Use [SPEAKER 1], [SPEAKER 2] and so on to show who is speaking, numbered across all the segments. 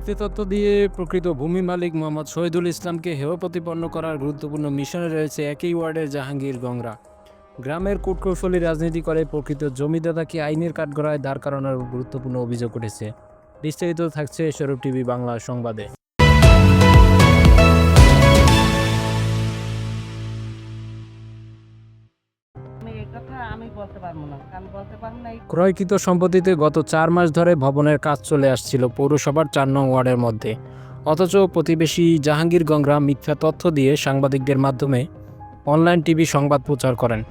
[SPEAKER 1] তথ্য দিয়ে প্রকৃত ভূমি মালিক মোহাম্মদ শহীদুল ইসলামকে হেয় প্রতিপন্ন করার গুরুত্বপূর্ণ মিশনে রয়েছে একই ওয়ার্ডের জাহাঙ্গীর গংরা গ্রামের কূটকৌশলী রাজনীতি করে প্রকৃত জমিদাতাকে আইনের কাঠগড়ায় দাঁড় করানোর গুরুত্বপূর্ণ অভিযোগ উঠেছে। বিস্তারিত থাকছে সৌরভ টিভি বাংলা সংবাদে।
[SPEAKER 2] আমি বলতে পারব না কারণ বলতে পারব না
[SPEAKER 1] ক্রয়কৃত সম্পত্তিতে গত চার মাস ধরে ভবনের কাজ চলে আসছিল পৌরসভার চার নং ওয়ার্ডের মধ্যে। অথচ প্রতিবেশী জাহাঙ্গীর গংরা মিথ্যা তথ্য দিয়ে সাংবাদিকদের মাধ্যমে অনলাইন টিভি সংবাদ প্রচার করেন।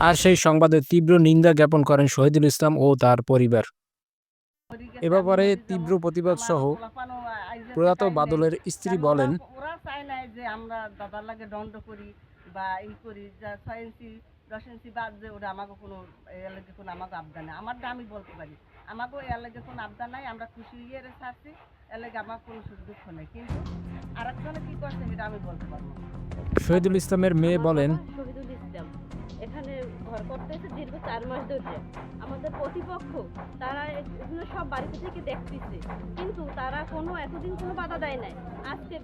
[SPEAKER 1] আর সেই সংবাদে তীব্র নিন্দা জ্ঞাপন করেন শহীদুল ইসলাম ও তার পরিবার। এ ব্যাপারে তীব্র প্রতিবাদ সহ প্রয়াত বাদলের স্ত্রী বলেন
[SPEAKER 2] ওরা- ওরা চায় না যে আমরা দাদার লাগে দণ্ড করি বা ই করি, যা ছয় ইঞ্চি দশ ইঞ্চি বাদ যে ওরা আমাকে কোনো এর লাগে কোনো আমাকে আবদার নাই। আমারটা আমি বলতে পারি। আমাকেও এর লাগে কোনো আবদার নাই, আমরা খুশি হয়ে রে ছাড়ছি, এর লাগে আমার কোনো সুখ দুঃখ নেই। কিন্তু আরেকজনে কী করছে সেটা আমি বলতে পারব
[SPEAKER 1] শহীদুল ইসলামের মেয়ে বলেন
[SPEAKER 3] করতেছে দীর্ঘ চার মাস ধরে আমাদের প্রতিপক্ষ, তারা এগুলো সব বাড়িতে থেকে দেখতেছে। কিন্তু তারা কোনো, এতদিন কোনো বাধা দেয় নাই। আজকে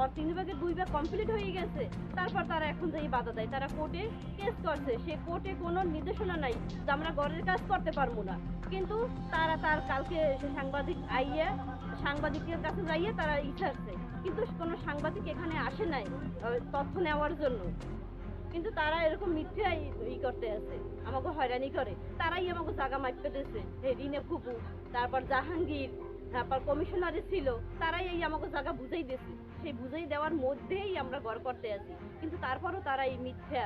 [SPEAKER 3] ওর তিন ভাগের দুই ভাগ কমপ্লিট হয়ে গেছে। তারপর তারা এখন যে বাধা দেয়, তারা কোর্টে কেস করছে। সেই কোর্টে কোনো নির্দেশনা নাই যে আমরা ঘরের কাজ করতে পারব না। কিন্তু তারা তার কালকে সে সাংবাদিক আইয়ে, সাংবাদিকের কাছে যাইয়ে তারা ইচ্ছাচ্ছে কিন্তু কোনো সাংবাদিক এখানে আসে নাই তথ্য নেওয়ার জন্য। কিন্তু তারা এরকম মিথ্যা ই- করতে আছে, আমাকে হয়রানি করে। তারাই আমাকে জাগা মাপতে দিয়েছে রিনে ফুপু, তারপর জাহাঙ্গীর তারপর কমিশনারে ছিল তারাই এই আমাকে জায়গা বুঝাই দিয়েছে। সেই বুঝাই দেওয়ার মধ্যেই আমরা ঘর করতে আছি। কিন্তু তারপরও তারা এই মিথ্যা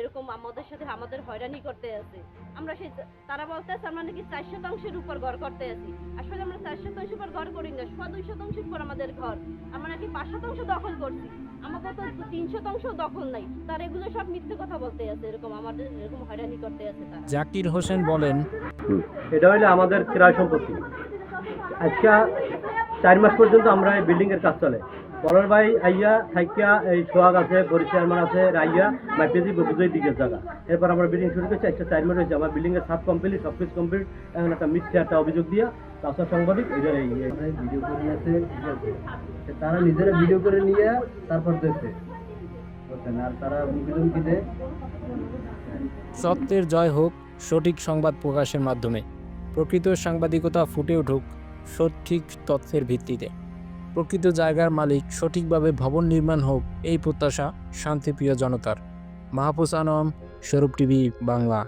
[SPEAKER 3] এরকম আমাদের সাথে আমাদের হয়রানি করতে আছে। আমরা সেই তারা বলতে আছে আমরা নাকি চার শতাংশের উপর ঘর করতে আছি। আসলে আমরা চার শতাংশের উপর ঘর করি না সোয়া দুই শতাংশের উপর আমাদের ঘর। আমরা নাকি পাঁচ শতাংশ দখল করছি। আমাকে তো তিন শতাংশ দখল নাই। তার এগুলো সব মিথ্যে কথা বলতে আছে এরকম আমাদের এরকম হয়রানি করতে আছে তারা।
[SPEAKER 1] জাকির হোসেন বলেন
[SPEAKER 4] এটা হইলে আমাদের ক্রয় সম্পত্তি। আজকে চার মাস পর্যন্ত আমরা এই বিল্ডিং এর কাজ চলে। পরের ভাই আইয়া থাইকা এই সোহাগ আছে বরিশ চেয়ারম্যান আছে রাইয়া মাইপেজি বকুজই দিকের জায়গা। এরপর আমরা বিল্ডিং শুরু করছি একটা চার মাস হয়েছে। আমার বিল্ডিং এর সাত কমপ্লিট সব কিছু কমপ্লিট এখন একটা মিথ্যা একটা অভিযোগ দিয়া তাছাড়া সাংবাদিক এদের এই
[SPEAKER 5] ভিডিও করে নিয়েছে ঠিক আছে? তারা নিজেরা ভিডিও করে নিয়ে তারপর দেখছে। আর তারা মুখে ধমকি
[SPEAKER 1] সত্যের জয় হোক সঠিক সংবাদ প্রকাশের মাধ্যমে। প্রকৃত সাংবাদিকতা ফুটে উঠুক। সঠিক তথ্যের ভিত্তিতে। প্রকৃত জায়গার মালিক সঠিকভাবে ভবন নির্মাণ হোক, এই প্রত্যাশা শান্তিপ্রিয় জনতার। মাহফুজ আনম স্বরূপ টিভি, বাংলা।